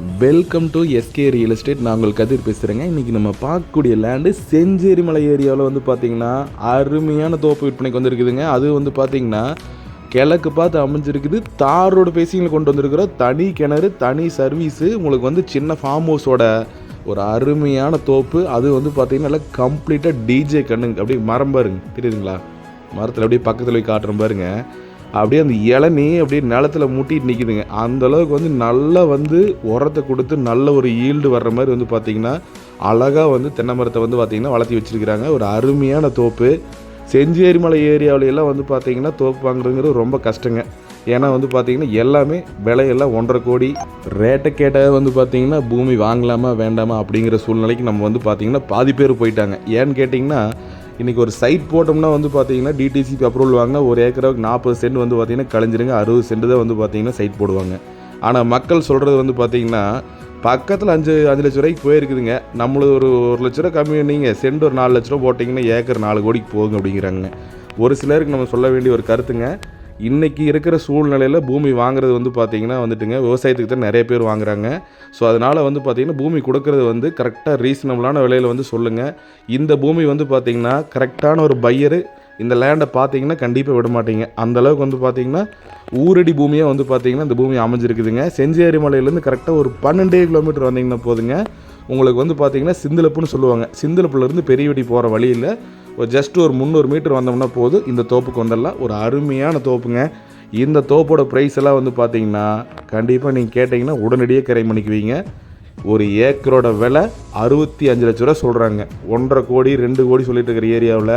Welcome to SK real estate நான் உங்கள் கதிர் பேசுகிறேங்க இன்றைக்கி நம்ம பார்க்கக்கூடிய லேண்டு செஞ்சேரி மலை ஏரியாவில் வந்து பார்த்திங்கன்னா அருமையான தோப்பு விற்பனைக்கு வந்திருக்குதுங்க. அது வந்து பார்த்திங்கன்னா கிழக்கு பார்த்து அமைஞ்சிருக்குது. தாரோட பேசிங்களை பேசிங்கில் கொண்டு வந்திருக்கிறோம். தனி கிணறு தனி சர்வீஸு உங்களுக்கு வந்து சின்ன ஃபார்ம் ஹவுஸோட ஒரு அருமையான தோப்பு. அது வந்து பார்த்திங்கன்னா நல்லா கம்ப்ளீட்டாக டிஜே கண்ணுங்க. அப்படியே மரம் பாருங்க. தெரியுதுங்களா? மரத்தில் அப்படியே பக்கத்தில் போய் காட்டுறோம் பாருங்கள் அப்படியே அந்த இளநீ அப்படியே நிலத்துல மூட்டிட்டு நிற்கிதுங்க அந்த அளவுக்கு வந்து நல்லா வந்து உரத்தை கொடுத்து நல்ல ஒரு ஈல்டு வர்ற மாதிரி வந்து பார்த்திங்கன்னா அழகாக வந்து தென்னை மரத்தை வந்து பார்த்திங்கன்னா வளர்த்தி வச்சுருக்கிறாங்க. ஒரு அருமையான தோப்பு. செஞ்சேரி மலை ஏரியாவில எல்லாம் வந்து பார்த்திங்கன்னா தோப்பு வாங்குறதுங்கிறது ரொம்ப கஷ்டங்க. ஏன்னா வந்து பார்த்திங்கன்னா எல்லாமே விலையெல்லாம் ஒன்றரை கோடி. ரேட்டை கேட்டால் வந்து பார்த்திங்கன்னா பூமி வாங்கலாமா வேண்டாமா அப்படிங்கிற சூழ்நிலைக்கு நம்ம வந்து பார்த்திங்கன்னா பாதி பேர் போயிட்டாங்க. ஏன்னு கேட்டிங்கன்னா இன்றைக்கி ஒரு சைட் போட்டோம்னா வந்து பார்த்தீங்கன்னா டிடிசிபி அப்ரூவல் வாங்கினா ஒரு ஏக்கராவுக்கு நாற்பது சென்ட் வந்து பார்த்தீங்கன்னா கழிஞ்சிருங்க. அறுபது சென்ட் தான் வந்து பார்த்தீங்கன்னா சைட் போடுவாங்க. ஆனால் மக்கள் சொல்கிறது வந்து பார்த்தீங்கன்னா பக்கத்தில் அஞ்சு அஞ்சு லட்ச ரூபாய்க்கு போயிருக்குதுங்க. நம்மளது ஒரு ஒரு லட்ச ரூபா கம்மி நீங்கள் சென்ட் ஒரு நாலு லட்ச ரூபா போட்டிங்கன்னா ஏக்கர் நாலு கோடிக்கு போகுங்க அப்படிங்கிறாங்க. ஒரு சிலருக்கு நம்ம சொல்ல வேண்டிய ஒரு கருத்துங்க. இன்றைக்கி இருக்கிற சூழ்நிலையில் பூமி வாங்குறது வந்து பார்த்திங்கன்னா வந்துட்டுங்க விவசாயத்துக்கு தான் நிறைய பேர் வாங்குறாங்க. ஸோ அதனால் வந்து பார்த்திங்கன்னா பூமி கொடுக்கறது வந்து கரெக்டாக ரீசனபிளான விலையில் வந்து சொல்லுங்கள் இந்த பூமி வந்து பார்த்திங்கன்னா கரெக்டான ஒரு பையரு இந்த லேண்டை பார்த்தீங்கன்னா கண்டிப்பாக விட மாட்டீங்க. அந்தளவுக்கு வந்து பார்த்தீங்கன்னா ஊரடி பூமியாக வந்து பார்த்தீங்கன்னா இந்த பூமி அமைஞ்சிருக்குதுங்க. செஞ்சேரி மலையிலேருந்து கரெக்டாக ஒரு பன்னெண்டே கிலோமீட்டர் வந்தீங்கன்னா போதுங்க. உங்களுக்கு வந்து பார்த்தீங்கன்னா சிந்தலப்புன்னு சொல்லுவாங்க. சிந்தலப்புலேருந்து பெரியவடி போகிற வழியில் ஒரு ஜஸ்ட் ஒரு முந்நூறு மீட்டர் வந்தோம்னா போதும். இந்த தோப்புக்கு வந்துடலாம் ஒரு அருமையான தோப்புங்க. இந்த தோப்போட ப்ரைஸ் எல்லாம் வந்து பார்த்தீங்கன்னா கண்டிப்பாக நீங்கள் கேட்டிங்கன்னா உடனடியே கரை பண்ணிக்குவீங்க. ஒரு ஏக்கரோட விலை அறுபத்தி அஞ்சு லட்ச ரூபா சொல்கிறாங்க ஒன்றரை கோடி ரெண்டு கோடி சொல்லிட்டு இருக்கிற ஏரியாவில்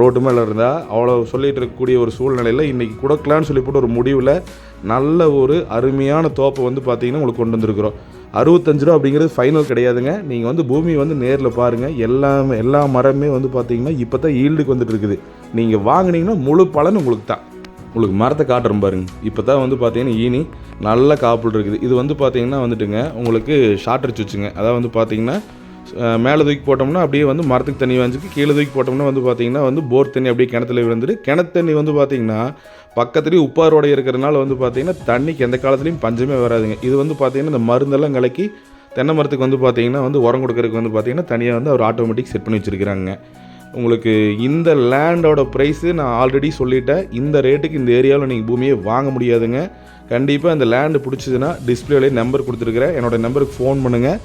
ரோட்டு மேலே இருந்தால் அவ்வளோ சொல்லிகிட்டு இருக்கக்கூடிய ஒரு சூழ்நிலையில் இன்றைக்கி கொடுக்கலான்னு சொல்லி போட்டு ஒரு முடிவில் நல்ல ஒரு அருமையான தோப்பை வந்து பார்த்தீங்கன்னா உங்களுக்கு கொண்டு வந்திருக்கிறோம். அறுபத்தஞ்சு ரூபா அப்படிங்கிறது ஃபைனல் கிடையாதுங்க. நீங்கள் வந்து பூமி வந்து நேரில் பாருங்கள் எல்லாமே எல்லா மரமே வந்து பார்த்தீங்கன்னா இப்போ தான் ஈல்டுக்கு வந்துட்டு இருக்குது. நீங்கள் வாங்கினீங்கன்னா முழு பலன் உங்களுக்கு தான். உங்களுக்கு மரத்தை காட்டுறோம் பாருங்க. இப்போ தான் வந்து பார்த்தீங்கன்னா ஈனி நல்ல காப்பிள் இருக்குது. இது வந்து பார்த்தீங்கன்னா வந்துட்டுங்க உங்களுக்கு ஷார்ட் வச்சுங்க. அதாவது வந்து பார்த்தீங்கன்னா மேலே தூக்கி போட்டோம்னா அப்படியே வந்து மரத்துக்கு தண்ணி வாங்கிக்கு கீழே தூக்கி போட்டோம்னா வந்து பார்த்தீங்கன்னா வந்து போர் தண்ணி அப்படியே கிணத்துல விழுந்துட்டு கிணத்து தண்ணி வந்து பார்த்தீங்கன்னா பக்கத்துலேயே உப்பாரோட இருக்கிறனால வந்து பார்த்திங்கன்னா தண்ணிக்கு எந்த காலத்துலேயும் பஞ்சமே வராதுங்க. இது வந்து பார்த்தீங்கன்னா இந்த மருந்தெல்லாம் கலக்கி தென்னை மரத்துக்கு வந்து பார்த்தீங்கன்னா வந்து உரம் கொடுக்கறதுக்கு வந்து பார்த்தீங்கன்னா தனியாக வந்து அவர் ஆட்டோமேட்டிக் செட் பண்ணி வச்சுருக்கிறாங்க. உங்களுக்கு இந்த லேண்டோட ப்ரைஸு நான் ஆல்ரெடி சொல்லிட்டேன். இந்த ரேட்டுக்கு இந்த ஏரியாவில் நீங்கள் பூமியை வாங்க முடியாதுங்க. கண்டிப்பாக இந்த லேண்டு பிடிச்சதுன்னா டிஸ்பிளேலேயே நம்பர் கொடுத்துருக்குறேன். என்னோடய நம்பருக்கு ஃபோன் பண்ணுங்கள்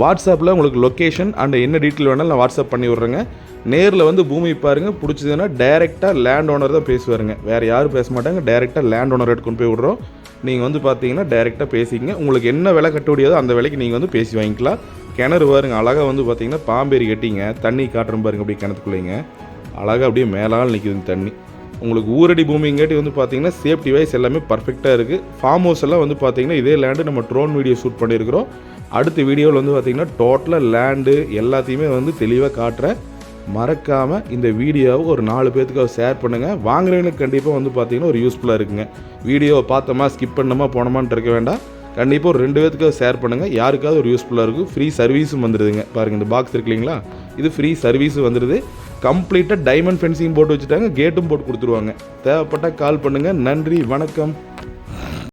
வாட்ஸ்அப்பில் உங்களுக்கு லொக்கேஷன் அண்ட் என்ன டீட்டெயில் வேணாலும் நான் வாட்ஸ்அப் பண்ணி விட்றேங்க. நேரில் வந்து பூமி பாருங்கள் பிடிச்சதுன்னா டைரெக்டாக லேண்ட் ஓனர் தான் பேசுவாருங்க. வேறு யாரும் பேச மாட்டாங்க டைரெக்டாக லேண்ட் ஓனர் எடுத்து கொண்டு போய் விட்றோம். நீங்கள் வந்து பார்த்தீங்கன்னா டைரெக்டாக பேசிக்கங்க. உங்களுக்கு என்ன விலை கட்ட முடியாதோ அந்த விலைக்கு நீங்கள் வந்து பேசி வாங்கிக்கலாம். கிணறு பாருங்கள் அழகாக வந்து பார்த்தீங்கன்னா பாம்பேரி கட்டிங்க. தண்ணி காட்டுறோம் பாருங்க அப்படியே கிணத்துக்குள்ளேங்க. அழகாக அப்படியே மேலால் நிற்கிதுங்க தண்ணி. உங்களுக்கு ஊரடி பூமிங்காட்டி வந்து பார்த்தீங்கன்னா சேஃப்டி வைஸ் எல்லாமே பர்ஃபெக்டாக இருக்குது ஃபார்ம் ஹவுஸ் எல்லாம் வந்து பார்த்தீங்கன்னா இதே லேண்டு நம்ம ட்ரோன் வீடியோ ஷூட் பண்ணியிருக்கிறோம். அடுத்த வீடியோவில் வந்து பார்த்திங்கன்னா டோட்டலாக லேண்டு எல்லாத்தையுமே வந்து தெளிவாக காட்டுறேன் மறக்காமல் இந்த வீடியோவை ஒரு நாலு பேர்த்துக்கு ஷேர் பண்ணுங்கள் வாங்குறவங்களுக்கு கண்டிப்பாக வந்து பார்த்தீங்கன்னா ஒரு யூஸ்ஃபுல்லாக இருக்குங்க. வீடியோவை பார்த்தோமா ஸ்கிப் பண்ணோமா போனோமான்ட்டு இருக்க வேண்டாம். கண்டிப்பாக ஒரு ரெண்டு பேர்த்துக்கு ஷேர் பண்ணுங்கள் யாருக்காவது ஒரு யூஸ்ஃபுல்லாக இருக்கும். ஃப்ரீ சர்வீஸும் வந்துடுதுங்க பாருங்கள் இந்த பாக்ஸ் இருக்கு இல்லைங்களா இது ஃப்ரீ சர்வீஸும் வந்துடுது கம்ப்ளீட்டாக டைமண்ட் ஃபென்சிங் போட்டு வச்சுட்டாங்க. கேட்டும் போட்டு கொடுத்துருவாங்க. தேவைப்பட்டால் கால் பண்ணுங்கள் நன்றி வணக்கம்.